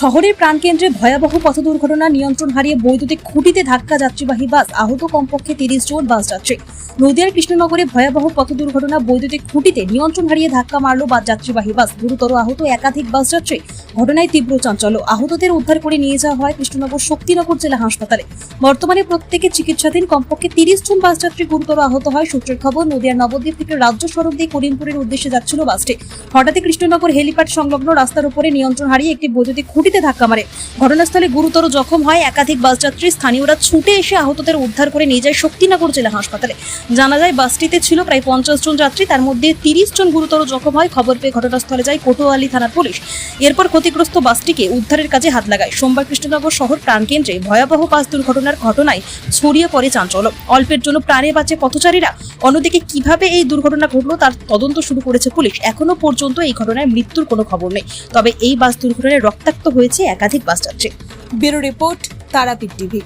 শহরের প্রাণকেন্দ্রে ভয়াবহ পথ দুর্ঘটনা, নিয়ন্ত্রণ হারিয়ে বৈদ্যুতিক খুঁটিতে ধাক্কা যাত্রীবাহী বাস আহত কমপক্ষে তিরিশ জন বাস যাত্রী। নদিয়ার কৃষ্ণনগরে ভয়াবহ পথ দুর্ঘটনা, বৈদ্যুতিক খুঁটিতে নিয়ন্ত্রণ হারিয়ে ধাক্কা মারল বাস যাত্রীবাহী বাস। গুরুতর আহত একাধিক বাস যাত্রী ঘটনায় তীব্র চাঞ্চল্য। আহতদের উদ্ধার করে নিয়ে যাওয়া হয় কৃষ্ণনগর শক্তিনগর জেলা হাসপাতালে। বর্তমানে প্রত্যেকে চিকিৎসাধীন। কমপক্ষে তিরিশ জন বাস যাত্রী গুরুতর আহত হয়। সূত্রের খবর, নদিয়ার নবদ্বীপ থেকে রাজ্য সড়ক দিয়ে করিমপুরের উদ্দেশ্যে যাচ্ছিল বাসটি। হঠাৎই কৃষ্ণনগর হেলিপ্যাড সংলগ্ন রাস্তার উপরে নিয়ন্ত্রণ হারিয়ে একটি বৈদ্যুতিক খুঁটিতে ধাক্কা মারে। ঘটনাস্থলে গুরুতর জখম হয় একাধিক বাস যাত্রী স্থানীয়রা ছুটে এসে আহতদের উদ্ধার করে নিয়ে যায় শক্তিনগর জেলা হাসপাতালে। জানা যায়, বাসটিতে ছিল প্রায় পঞ্চাশ জন যাত্রী। তার মধ্যে তিরিশ জন গুরুতর জখম হয়। খবর পেয়ে ঘটনাস্থলে যায় কোটোয়ালি থানার পুলিশ। এরপর ক্ষতিগ্রস্ত বাসটিকে উদ্ধারের কাজে হাত লাগায়। সোমবার কৃষ্ণনগর শহর প্রাণকেন্দ্রে ভয়াবহ বাস দুর্ঘটনার ঘটনায় ছড়িয়ে পড়ে চাঞ্চল্য। অল্পের জন্য প্রাণে বাঁচে পথচারীরা। অন্যদিকে কীভাবে এই দুর্ঘটনা ঘটলো তার তদন্ত শুরু করেছে পুলিশ। এখনও পর্যন্ত এই ঘটনায় মৃত্যুর কোনো খবর নেই। তবে এই বাস দুর্ঘটনায় রক্তাক্ত হয়েছে একাধিক বাস যাত্রী। Bureau report Tarapith TV.